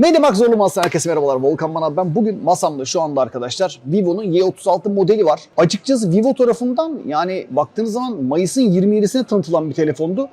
Mediamarkt Zorlu Masa'dan herkese merhabalar. Volkan Bana ben. Bugün masamda şu anda arkadaşlar Vivo'nun Y36 modeli var. Açıkçası Vivo tarafından yani baktığınız zaman Mayıs'ın 27'sine tanıtılan bir telefondu.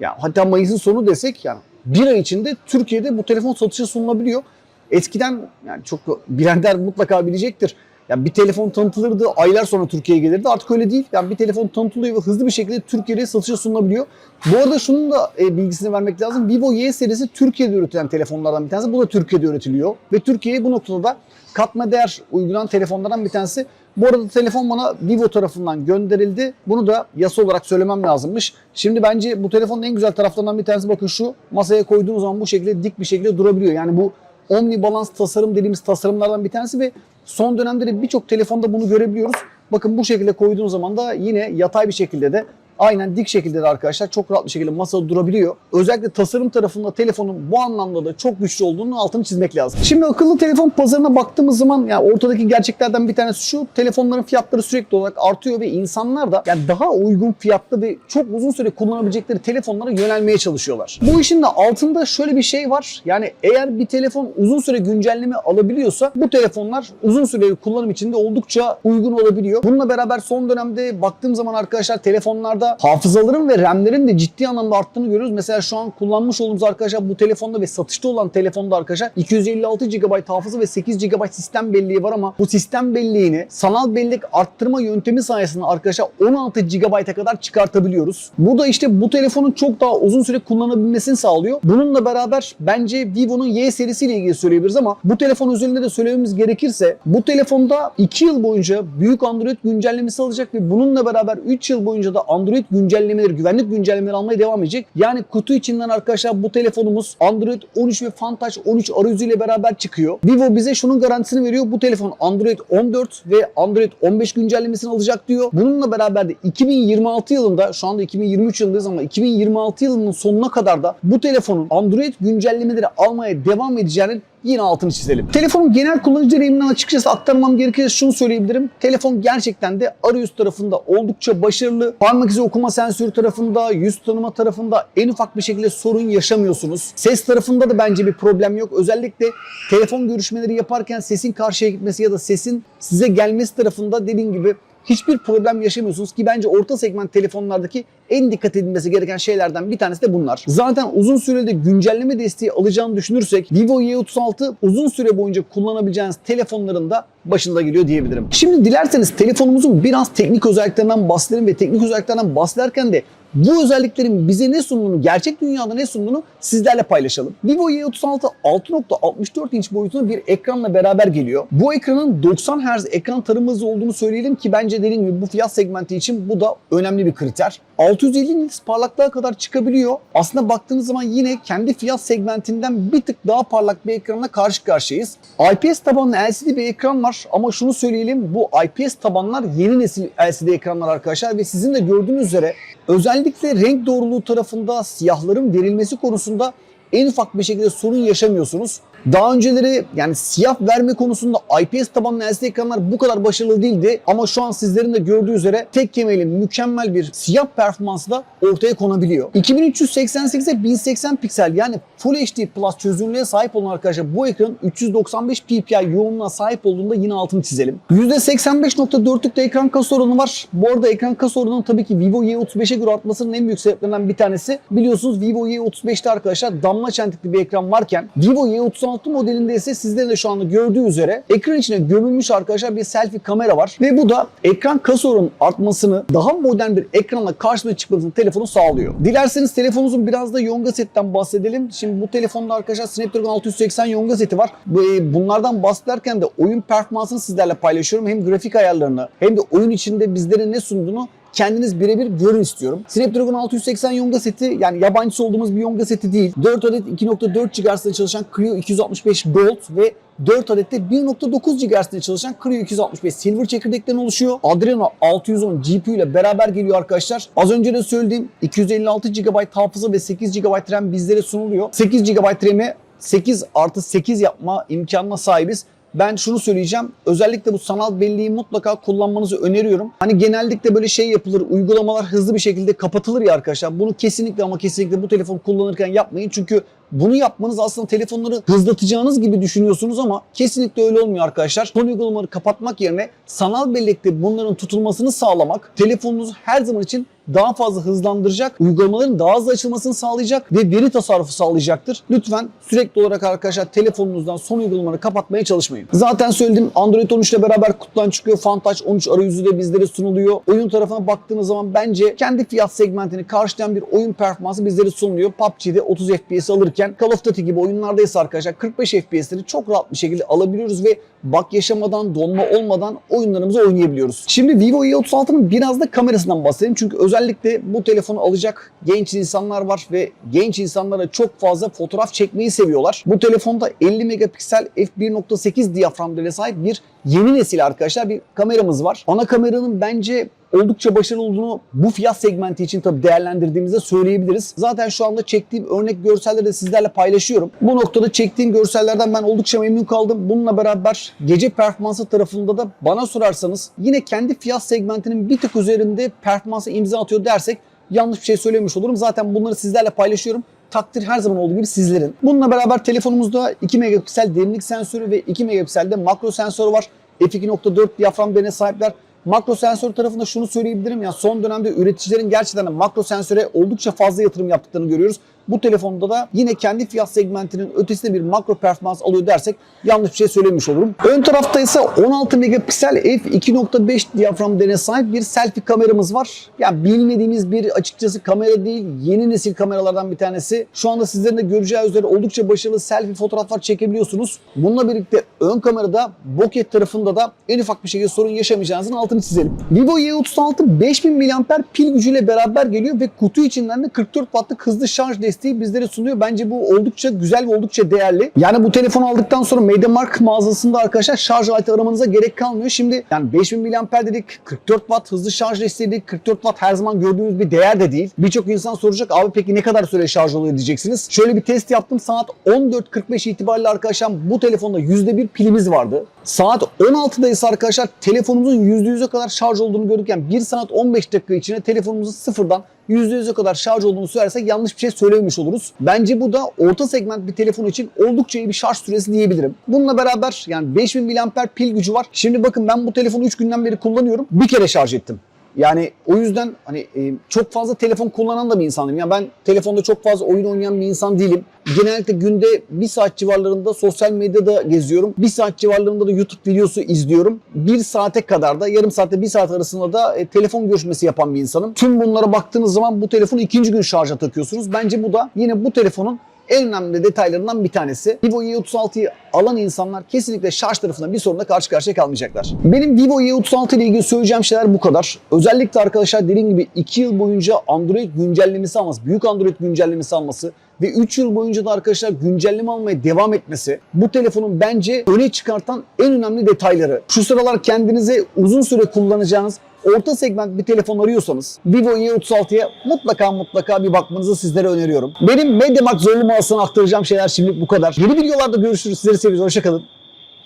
Ya hatta Mayıs'ın sonu desek yani bir ay içinde Türkiye'de bu telefon satışa sunulabiliyor. Eskiden yani çok bilenler mutlaka bilecektir. Yani bir telefon tanıtılırdı, aylar sonra Türkiye'ye gelirdi. Artık öyle değil. Yani bir telefon tanıtılıyor ve hızlı bir şekilde Türkiye'de satışa sunulabiliyor. Bu arada şunun da e, bilgisini vermek lazım. Vivo Y serisi Türkiye'de üretilen telefonlardan bir tanesi. Bu da Türkiye'de üretiliyor. Ve Türkiye'ye bu noktada da katma değer uygulanan telefonlardan bir tanesi. Bu arada telefon bana Vivo tarafından gönderildi. Bunu da yasa olarak söylemem lazımmış. Şimdi bence bu telefonun en güzel taraflarından bir tanesi bakın şu. Masaya koyduğunuz zaman bu şekilde dik bir şekilde durabiliyor. Yani bu Omni Balance tasarım dediğimiz tasarımlardan bir tanesi ve son dönemde de birçok telefonda bunu görebiliyoruz. Bakın bu şekilde koyduğunuz zaman da yine yatay bir şekilde de aynen dik şekilde de arkadaşlar çok rahat bir şekilde masada durabiliyor. Özellikle tasarım tarafında telefonun bu anlamda da çok güçlü olduğunu altını çizmek lazım. Şimdi akıllı telefon pazarına baktığımız zaman yani ortadaki gerçeklerden bir tanesi şu. Telefonların fiyatları sürekli olarak artıyor ve insanlar da yani daha uygun fiyatlı ve çok uzun süre kullanabilecekleri telefonlara yönelmeye çalışıyorlar. Bu işin de altında şöyle bir şey var. Yani eğer bir telefon uzun süre güncelleme alabiliyorsa bu telefonlar uzun süreli kullanım için de oldukça uygun olabiliyor. Bununla beraber son dönemde baktığım zaman arkadaşlar telefonlarda hafızaların ve RAM'lerin de ciddi anlamda arttığını görüyoruz. Mesela şu an kullanmış olduğumuz arkadaşlar bu telefonda ve satışta olan telefonda arkadaşlar 256 GB hafıza ve 8 GB sistem belleği var ama bu sistem belleğini sanal bellek arttırma yöntemi sayesinde arkadaşlar 16 GB'a kadar çıkartabiliyoruz. Bu da işte bu telefonun çok daha uzun süre kullanabilmesini sağlıyor. Bununla beraber bence Vivo'nun Y serisiyle ilgili söyleyebiliriz ama bu telefon üzerinde de söylememiz gerekirse bu telefonda 2 yıl boyunca büyük Android güncellemesi alacak ve bununla beraber 3 yıl boyunca da Android güncellemeleri, güvenlik güncellemeleri almaya devam edecek. Yani kutu içinden arkadaşlar bu telefonumuz Android 13 ve Fantouch 13 arayüzüyle beraber çıkıyor. Vivo bize şunun garantisini veriyor. Bu telefon Android 14 ve Android 15 güncellemesini alacak diyor. Bununla beraber de 2026 yılında şu anda 2023 yılındayız ama 2026 yılının sonuna kadar da bu telefonun Android güncellemeleri almaya devam edeceğinin yine altını çizelim. Telefonun genel kullanıcı deneyiminden açıkçası aktarmam gerekirse şunu söyleyebilirim. Telefon gerçekten de arayüz tarafında oldukça başarılı. Parmak izi okuma sensörü tarafında, yüz tanıma tarafında en ufak bir şekilde sorun yaşamıyorsunuz. Ses tarafında da bence bir problem yok. Özellikle telefon görüşmeleri yaparken sesin karşıya gitmesi ya da sesin size gelmesi tarafında dediğim gibi hiçbir problem yaşamıyorsunuz ki bence orta segment telefonlardaki en dikkat edilmesi gereken şeylerden bir tanesi de bunlar. Zaten uzun sürede güncelleme desteği alacağını düşünürsek Vivo Y36 uzun süre boyunca kullanabileceğiniz telefonların da başında geliyor diyebilirim. Şimdi dilerseniz telefonumuzun biraz teknik özelliklerinden bahsedelim ve teknik özelliklerden bahsederken de bu özelliklerin bize ne sunduğunu, gerçek dünyada ne sunduğunu sizlerle paylaşalım. Vivo Y36 6.64 inç boyutunda bir ekranla beraber geliyor. Bu ekranın 90 Hz ekran tarım hızı olduğunu söyleyelim ki bence dediğim gibi bu fiyat segmenti için bu da önemli bir kriter. 650 nits parlaklığa kadar çıkabiliyor. Aslında baktığınız zaman yine kendi fiyat segmentinden bir tık daha parlak bir ekranla karşı karşıyayız. IPS tabanlı LCD bir ekran var ama şunu söyleyelim bu IPS tabanlar yeni nesil LCD ekranlar arkadaşlar ve sizin de gördüğünüz üzere özellikle renk doğruluğu tarafında siyahların verilmesi konusunda en ufak bir şekilde sorun yaşamıyorsunuz. Daha önceleri yani siyah verme konusunda IPS tabanlı LCD ekranlar bu kadar başarılı değildi ama şu an sizlerin de gördüğü üzere tek kemeli mükemmel bir siyah performansla ortaya konabiliyor. 2388'e 1080 piksel yani Full HD Plus çözünürlüğe sahip olan arkadaşlar bu ekran 395 ppi yoğunluğa sahip olduğunda yine altını çizelim. %85.4'lük de ekran kasa oranı var. Bu arada ekran kasa oranının tabii ki Vivo Y35'e göre artmasının en büyük sebeplerinden bir tanesi. Biliyorsunuz Vivo Y35'te arkadaşlar damla çentikli bir ekran varken Vivo Y36 modelinde ise sizlerin de şu anda gördüğü üzere ekran içine gömülmüş arkadaşlar bir selfie kamera var. Ve bu da ekran kasa oranının artmasını daha modern bir ekranla karşımıza çıkmasını telefonu sağlıyor. Dilerseniz telefonumuzun biraz da Yonga setten bahsedelim. Şimdi bu telefonda arkadaşlar Snapdragon 680 Yonga seti var. Bu- Bunlardan bahsederken de oyun performansını sizlerle paylaşıyorum. Hem grafik ayarlarını hem de oyun içinde bizlere ne sunduğunu kendiniz birebir görün istiyorum. Snapdragon 680 Yonga seti yani yabancısı olduğumuz bir Yonga seti değil. 4 adet 2.4 GHz'da çalışan Creo 265 Gold ve 4 adet de 1.9 GHz'da çalışan Creo 265 Silver çekirdekten oluşuyor. Adreno 610 GPU ile beraber geliyor arkadaşlar. Az önce de söylediğim 256 GB hafıza ve 8 GB RAM bizlere sunuluyor. 8 GB RAM'e 8 artı 8 yapma imkanına sahibiz. Ben şunu söyleyeceğim. Özellikle bu sanal belleği mutlaka kullanmanızı öneriyorum. Hani genellikle böyle şey yapılır, uygulamalar hızlı bir şekilde kapatılır ya arkadaşlar. Bunu kesinlikle ama kesinlikle bu telefon kullanırken yapmayın. Çünkü Bunu yapmanız aslında telefonları hızlatacağınız gibi düşünüyorsunuz ama kesinlikle öyle olmuyor arkadaşlar. Son uygulamaları kapatmak yerine sanal bellekte bunların tutulmasını sağlamak telefonunuzu her zaman için daha fazla hızlandıracak, uygulamaların daha hızlı açılmasını sağlayacak ve veri tasarrufu sağlayacaktır. Lütfen sürekli olarak arkadaşlar telefonunuzdan son uygulamaları kapatmaya çalışmayın. Zaten söyledim Android 13 ile beraber kutudan çıkıyor. Fantouch 13 arayüzü de bizlere sunuluyor. Oyun tarafına baktığınız zaman bence kendi fiyat segmentini karşılayan bir oyun performansı bizlere sunuluyor. PUBG'de 30 FPS alırken Call of Duty gibi oyunlarda ise arkadaşlar 45 FPS'leri çok rahat bir şekilde alabiliyoruz ve bug yaşamadan, donma olmadan oyunlarımızı oynayabiliyoruz. Şimdi Vivo Y36'nın biraz da kamerasından bahsedelim. Çünkü özellikle bu telefonu alacak genç insanlar var ve genç insanlara çok fazla fotoğraf çekmeyi seviyorlar. Bu telefonda 50 megapiksel f1.8 diyaframlarına sahip bir yeni nesil arkadaşlar bir kameramız var. Ana kameranın bence oldukça başarılı olduğunu bu fiyat segmenti için tabii değerlendirdiğimizde söyleyebiliriz. Zaten şu anda çektiğim örnek görselleri de sizlerle paylaşıyorum. Bu noktada çektiğim görsellerden ben oldukça memnun kaldım. Bununla beraber gece performansı tarafında da bana sorarsanız yine kendi fiyat segmentinin bir tık üzerinde performansa imza atıyor dersek yanlış bir şey söylemiş olurum. Zaten bunları sizlerle paylaşıyorum takdir her zaman olduğu gibi sizlerin. Bununla beraber telefonumuzda 2 megapiksel derinlik sensörü ve 2 megapiksel de makro sensörü var. f2.4 diyafram değerine sahipler. Makro sensör tarafında şunu söyleyebilirim ya son dönemde üreticilerin gerçekten makro sensöre oldukça fazla yatırım yaptıklarını görüyoruz. Bu telefonda da yine kendi fiyat segmentinin ötesinde bir makro performans alıyor dersek yanlış bir şey söylemiş olurum. Ön tarafta ise 16 megapiksel f2.5 diyafram değerine sahip bir selfie kameramız var. Yani bilmediğimiz bir açıkçası kamera değil, yeni nesil kameralardan bir tanesi. Şu anda sizlerin de göreceği üzere oldukça başarılı selfie fotoğraflar çekebiliyorsunuz. Bununla birlikte ön kamerada bokeh tarafında da en ufak bir şekilde sorun yaşamayacağınızın altını çizelim. Vivo Y36 5000 mAh pil gücüyle beraber geliyor ve kutu içinden de 44 wattlık hızlı şarj desteği bizlere sunuyor. Bence bu oldukça güzel ve oldukça değerli. Yani bu telefonu aldıktan sonra MediaMarkt mağazasında arkadaşlar şarj aleti aramanıza gerek kalmıyor. Şimdi yani 5000 mAh dedik, 44 watt hızlı şarj desteği dedik. 44 watt her zaman gördüğümüz bir değer de değil. Birçok insan soracak abi peki ne kadar süre şarj oluyor diyeceksiniz. Şöyle bir test yaptım. Saat 14.45 itibariyle arkadaşlar bu telefonda %1 pilimiz vardı. Saat 16'da ise arkadaşlar telefonumuzun %100'e kadar şarj olduğunu görürken 1 saat 15 dakika içinde telefonumuzu sıfırdan %100'e kadar şarj olduğunu söylersek yanlış bir şey söylememiş oluruz. Bence bu da orta segment bir telefon için oldukça iyi bir şarj süresi diyebilirim. Bununla beraber yani 5000 mAh pil gücü var. Şimdi bakın ben bu telefonu 3 günden beri kullanıyorum. Bir kere şarj ettim. Yani o yüzden hani e, çok fazla telefon kullanan da bir insanım. Yani ben telefonda çok fazla oyun oynayan bir insan değilim. Genellikle günde bir saat civarlarında sosyal medyada geziyorum. Bir saat civarlarında da YouTube videosu izliyorum. Bir saate kadar da yarım saatte bir saat arasında da e, telefon görüşmesi yapan bir insanım. Tüm bunlara baktığınız zaman bu telefonu ikinci gün şarja takıyorsunuz. Bence bu da yine bu telefonun en önemli detaylarından bir tanesi. Vivo Y36'yı alan insanlar kesinlikle şarj tarafında bir sorunla karşı karşıya kalmayacaklar. Benim Vivo Y36 ile ilgili söyleyeceğim şeyler bu kadar. Özellikle arkadaşlar dediğim gibi 2 yıl boyunca Android güncellemesi alması, büyük Android güncellemesi alması ve 3 yıl boyunca da arkadaşlar güncelleme almaya devam etmesi bu telefonun bence öne çıkartan en önemli detayları. Şu sıralar kendinize uzun süre kullanacağınız orta segment bir telefon arıyorsanız Vivo Y36'ya mutlaka mutlaka bir bakmanızı sizlere öneriyorum. Benim MediaMarkt zorlu mağazasına aktaracağım şeyler şimdilik bu kadar. Yeni videolarda görüşürüz. Sizleri seviyoruz. Hoşçakalın.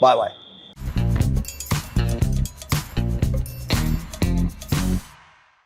Bay bay.